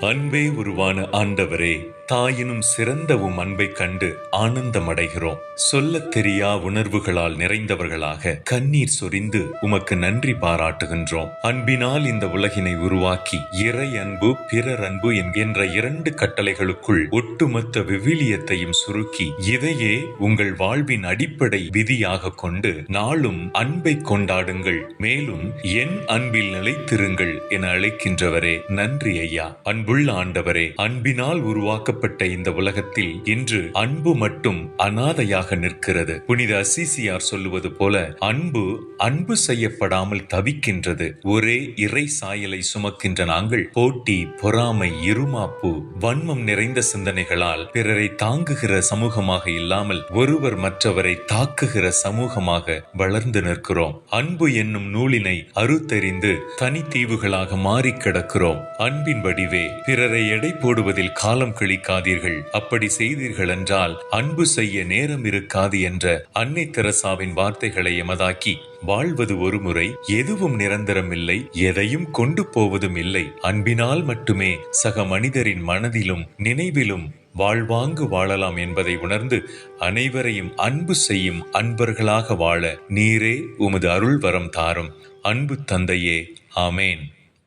அன்பே உருவான ஆண்டவரே தாயினும் சிறந்த உம் அன்பை கண்டு ஆனந்தமடைகிறோம். சொல்லத் தெரியா உணர்வுகளால் நிறைந்தவர்களாக கண்ணீர் சொரிந்து உமக்கு நன்றி பாராட்டுகின்றோம். அன்பினால் இந்த உலகினை உருவாக்கி இறை அன்பு பிறர் அன்பு என்கின்ற இரண்டு கட்டளைகளுக்குள் ஒட்டுமொத்த விவிலியத்தையும் சுருக்கி இதையே உங்கள் வாழ்வின் அடிப்படை விதியாக கொண்டு நாளும் அன்பை கொண்டாடுங்கள். மேலும் என் அன்பில் நிலைத்திருங்கள் என அழைக்கின்றவரே நன்றி ஐயா. அன்புள்ள ஆண்டவரே அன்பினால் உருவாக்கப்பட்ட இந்த உலகத்தில் இன்று அன்பு மட்டும் அனாதையாக நிற்கிறது. புனித அசிசியார் சொல்லுவது போல அன்பு அன்பு செய்யப்படாமல் தவிக்கின்றது. ஒரே இறை சாயலை சுமக்கின்ற நாங்கள் போட்டி பொறாமை இருமாப்பு வன்மம் நிறைந்த சிந்தனைகளால் பிறரை தாங்குகிற சமூகமாக இல்லாமல் ஒருவர் மற்றவரை தாக்குகிற சமூகமாக வளர்ந்து நிற்கிறோம். அன்பு என்னும் நூலினை அறுத்தறிந்து தனித்தீவுகளாக மாறி கிடக்கிறோம் அன்பின் வடிவே பிறரை எடை போடுவதில் காலம் கழிக்காதீர்கள் அப்படி செய்தீர்கள் என்றால் அன்பு செய்ய நேரம் இருக்காது என்ற அன்னை தெரசாவின் வார்த்தைகளை எமதாக்கி வாழ்வது ஒரு முறை எதுவும் நிரந்தரமில்லை எதையும் கொண்டு போவதும் இல்லை. அன்பினால் மட்டுமே சக மனிதரின் மனதிலும் நினைவிலும் வாழ்வாங்கு வாழலாம் என்பதை உணர்ந்து அனைவரையும் அன்பு செய்யும் அன்பர்களாக வாழ நீரே உமது அருள் வரம் தாரும். அன்பு தந்தையே ஆமேன்.